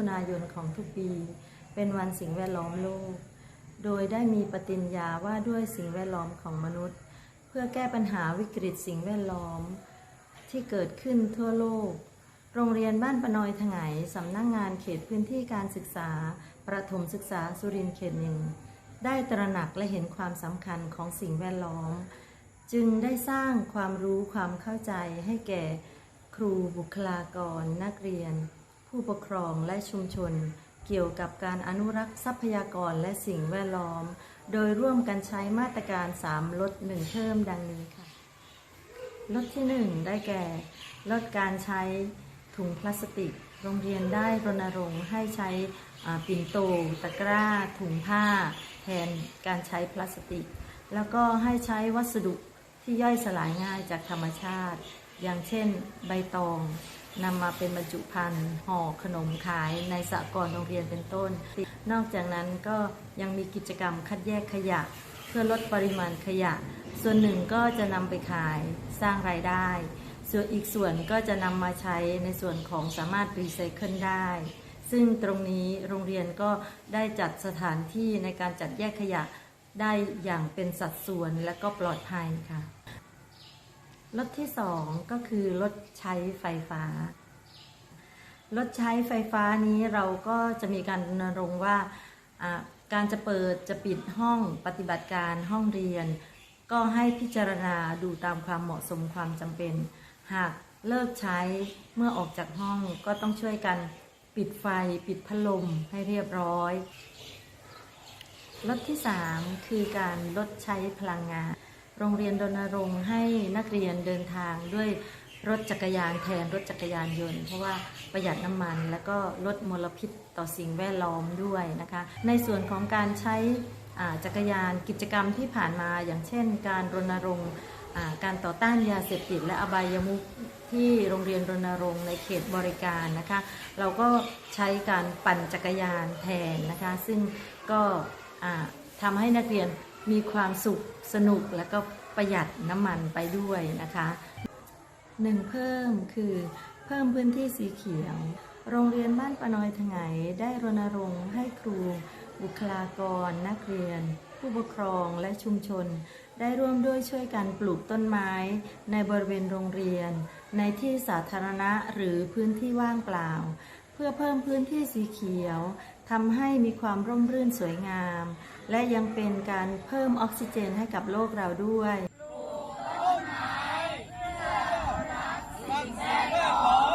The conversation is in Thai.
ถุนายนของทุกปี เป็นวันสิ่งแวดล้อมโลก โดยได้มีปฏิญญาว่าด้วยสิ่งแวดล้อมของมนุษย์ เพื่อแก้ปัญหาวิกฤตสิ่งแวดล้อม ที่เกิดขึ้นทั่วโลก โรงเรียนบ้านปนอยถงายสำนักงงานเขตพื้นที่การศึกษา ประถมศึกษาสุรินทร์เขตหนึ่งได้ตระหนักและเห็นความสำคัญของสิ่งแวดล้อม จึงได้สร้างความรู้ความเข้าใจให้แก่ครูบุคลากรนักเรียน ผู้ปกครองและชุมชน เกี่ยวกับการอนุรักษ์ทรัพยากรและสิ่งแวดล้อม โดยร่วมกันใช้มาตรการ 3 ลด 1 เพิ่มดังนี้ค่ะ ลดที่ 1 ได้แก่ ลดการใช้ถุงพลาสติก โรงเรียนได้รณรงค์ให้ใช้ปิ่นโต ตะกร้า ถุงผ้า แทนการใช้พลาสติก แล้วก็ให้ใช้วัสดุที่ย่อยสลายง่ายจากธรรมชาติ อย่างเช่น ใบตอง นำมาเป็นบรรจุภัณฑ์ห่อขนมขายในสหกรณ์โรงเรียนเป็นต้น นอกจากนั้นก็ยังมีกิจกรรมคัดแยกขยะ เพื่อลดปริมาณขยะ ส่วนหนึ่งก็จะนำไปขายสร้างรายได้ ส่วนอีกส่วนก็จะนำมาใช้ในส่วนของสามารถรีไซเคิลได้ ซึ่งตรงนี้โรงเรียนก็ได้จัดสถานที่ในการจัดแยกขยะได้อย่างเป็นสัดส่วนและก็ปลอดภัยค่ะ ลดที่สองก็คือลดใช้ไฟฟ้าลดใช้ไฟฟ้านี้เราก็จะมีการรณรงค์ว่าอ่าการจะเปิดจะปิดห้องปฏิบัติการห้องเรียน ก็ให้พิจารณาดูตามความเหมาะสมความจำเป็น หากเลิกใช้เมื่อออกจากห้องก็ต้องช่วยกันปิดไฟปิดพัดลมให้เรียบร้อย ลดที่ 3 คือการลดใช้พลังงาน โรงเรียนรณรงค์ให้นักเรียนเดินทางด้วยรถจักรยานแทนรถจักรยานยนต์ เพราะว่าประหยัดน้ำมัน และก็ลดมลพิษต่อสิ่งแวดล้อมด้วยนะคะ ในส่วนของการใช้อ่าจักรยานกิจกรรมที่ผ่านมา อย่างเช่น การรณรงค์การต่อต้านยาเสพติดและอบายมุขที่โรงเรียนรณรงค์ในเขตบริการนะคะ เราก็ใช้การปั่นจักรยานแทนนะคะ ซึ่งก็ทำให้นักเรียน มีความสุขสนุกและก็ประหยัดน้ำมันไปด้วยนะคะหนึ่งเพิ่มคือเพิ่มพื้นที่สีเขียว โรงเรียนบ้านปนอยถงายได้รณรงค์ให้ครู บุคลากร นักเรียน ผู้ปกครองและชุมชน ได้ร่วมด้วยช่วยกันปลูกต้นไม้ ในบริเวณโรงเรียน ในที่สาธารณะหรือพื้นที่ว่างเปล่า เพื่อเพิ่มพื้นที่สีเขียว ทำให้มีความร่มรื่นสวยงาม และยังเป็นการเพิ่มออกซิเจนให้กับโลกเราด้วย